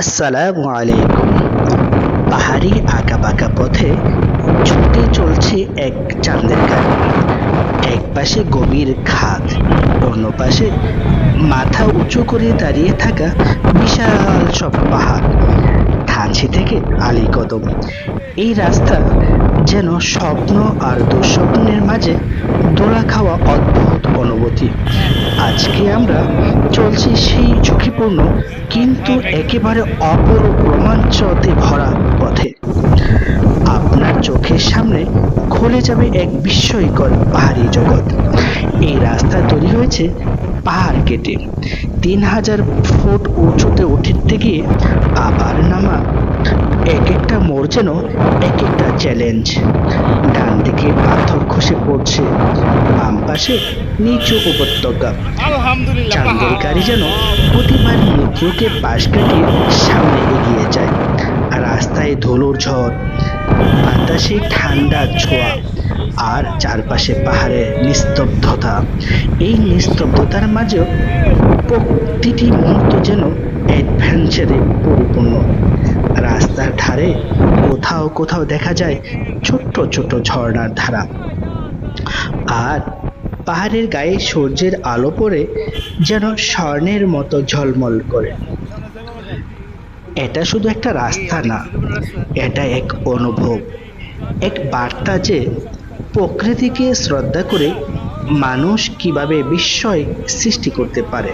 আসসালামু আলাইকুম। পাহাড়ি আঁকা বাঁকা পথে ছুটে চলছে এক চাঁদের গাড়ি এক পাশে গভীর খাদ, অন্য পাশে মাথা উঁচু করে দাঁড়িয়ে থাকা বিশাল সব পাহাড়। থানচি থেকে আলীকদম। এই রাস্তা যেন স্বপ্ন আর দুঃস্বপ্নের মাঝে দোলা খাওয়া অদ্ভুত অনুভূতি। আজকে আমরা চলছি সেই ঝুঁকিপূর্ণ কিন্তু একেবারে অপরূপ রোমাঞ্চতে ভরা পথে। আপনার চোখের সামনে খুলে যাবে এক বিস্ময়কর পাহাড়ি জগৎ। এই রাস্তা তৈরি হয়েছে পাহাড় কেটে। তিন হাজার ফুট উঁচুতে উঠতে গিয়ে আবার নামা। এক একটা মোড় যেন এক একটা চ্যালেঞ্জ ডান দিকে পাথর খসে পড়ছে। বাম পাশে নিচু উপত্যকা। গাড়ি যেন প্রতিবার মৃত্যুকে পাশ কাটিয়ে সামনে এগিয়ে যায়। আর রাস্তায় ধুলোর ঝড় বাতাসে ঠান্ডা ছোঁয়া আর চারপাশে পাহাড়ের নিস্তব্ধতা। এই নিস্তব্ধতার মাঝেও প্রতিটি মুহূর্ত যেন অ্যাডভেঞ্চারে পরিপূর্ণ। রাস্তার ধারে কোথাও কোথাও দেখা যায় ছোট্ট ছোট্ট ঝর্ণার ধারা। আর পাহাড়ের গায়ে সূর্যের আলো পড়ে যেন স্বর্ণের মতো ঝলমল করে। এটা শুধু একটা রাস্তা না, এটা এক অনুভব, এক বার্তা যে প্রকৃতিকে শ্রদ্ধা করে মানুষ কীভাবে বিস্ময় সৃষ্টি করতে পারে।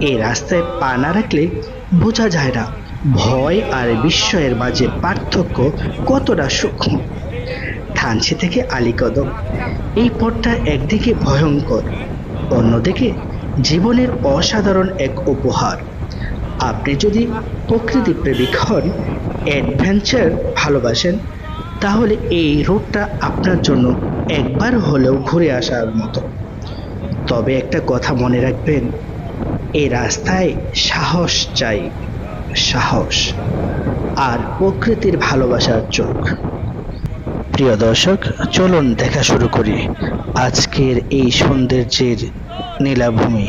এই রাস্তায় পা না রাখলে বোঝা যায় না ভয় আর বিস্ময়ের মাঝে পার্থক্য কতটা সূক্ষ্ম? থানচি থেকে আলীকদম এই পথটা একদিকে ভয়ঙ্কর, অন্যদিকে জীবনের অসাধারণ এক উপহার। আপনি যদি প্রকৃতি প্রেমিক হন, অ্যাডভেঞ্চার ভালোবাসেন, তাহলে এই রোডটা আপনার জন্য একবার হলেও ঘুরে আসার মতো। তবে একটা কথা মনে রাখবেন এই রাস্তায় সাহস চাই। সাহস আর প্রকৃতির ভালোবাসার চোখ। প্রিয় দর্শক, চলুন দেখা শুরু করি আজকের এই সৌন্দর্যের নীলাভূমি।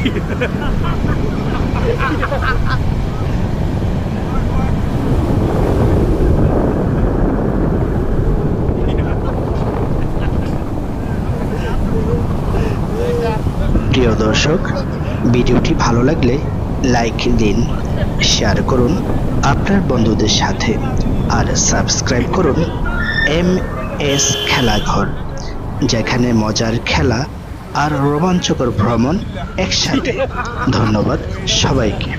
প্রিয় দর্শক, ভিডিওটি ভালো লাগলে লাইক দিন শেয়ার করুন, আপনার বন্ধুদের সাথে, আর সাবস্ক্রাইব করুন এম এস খেলাঘর, যেখানে মজার খেলা আর রোমাঞ্চকর ভ্রমণ একসাথে। ধন্যবাদ সবাইকে।